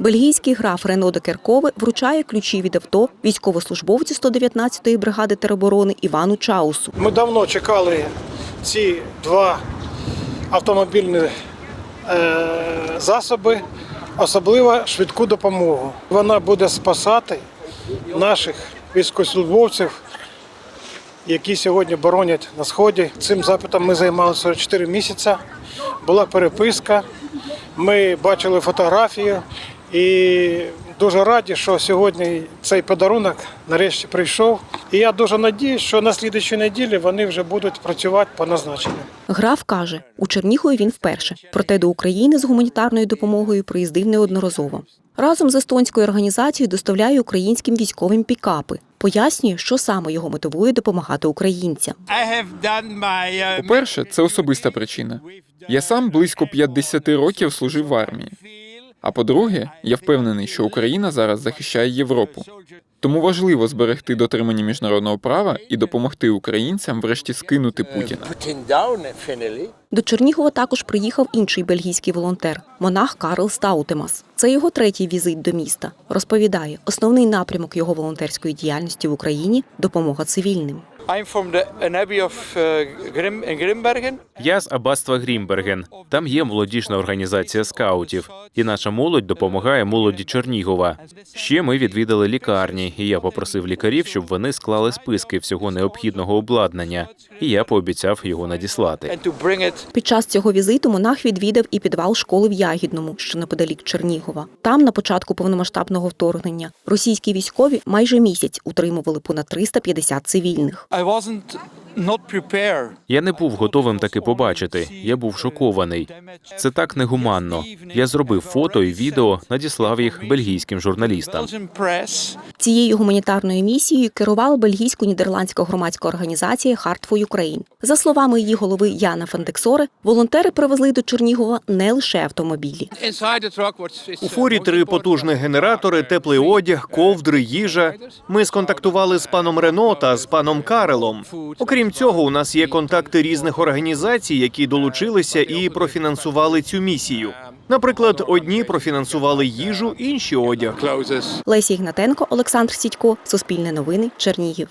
Бельгійський граф Рено де Керкове вручає ключі від авто військовослужбовцю 119-ї бригади тероборони Івану Чаусу. Ми давно чекали ці два автомобільні е, засоби, особливо швидку допомогу. Вона буде спасати наших військовослужбовців, які сьогодні боронять на сході. Цим запитом ми займалися 44 місяці. Була переписка, ми бачили фотографію і дуже раді, що сьогодні цей подарунок нарешті прийшов. І я дуже надіюсь, що на слідчій неділі вони вже будуть працювати по назначенню. Граф каже, у Чернігові він вперше, проте до України з гуманітарною допомогою приїздив неодноразово. Разом з естонською організацією доставляє українським військовим пікапи. Пояснює, що саме його мотивує допомагати українцям. uh, По-перше, це особиста причина. Я сам близько 50 років служив в армії. А по-друге, я впевнений, що Україна зараз захищає Європу. Тому важливо зберегти дотримання міжнародного права і допомогти українцям врешті скинути Путіна. До Чернігова також приїхав інший бельгійський волонтер монах Карл Стаутемас. Це його третій візит до міста. Розповідає, основний напрямок його волонтерської діяльності в Україні допомога цивільним. Uh. Я з аббатства Грімберген. Там є молодіжна організація скаутів, і наша молодь допомагає молоді Чернігова. Ще ми відвідали лікарні, і я попросив лікарів, щоб вони склали списки всього необхідного обладнання, і я пообіцяв його надіслати. Під час цього візиту монах відвідав і підвал школи в Ягідному, що неподалік Чернігова. Там, на початку повномасштабного вторгнення, російські військові майже місяць утримували понад 350 цивільних. I wasn't not prepared. Я не був готовим таки побачити. Я був шокований. Це так негуманно. Я зробив фото і відео, надіслав їх бельгійським журналістам. Цією гуманітарною місією керувала бельгійсько-нідерландська громадська організація Heart for Ukraine. За словами її голови Яна Фандексоре, волонтери привезли до Чернігова не лише автомобілі. У фурі три потужних генератори, теплий одяг, ковдри, їжа. Ми сконтактували з паном Рено та з паном Карелом. Окрім цього, у нас є контакти різних організацій, які долучилися і профінансували цю місію. Наприклад, одні профінансували їжу, інші одяг. Лесі Ігнатенко, Олександр Сідько, Суспільне новини, Чернігів.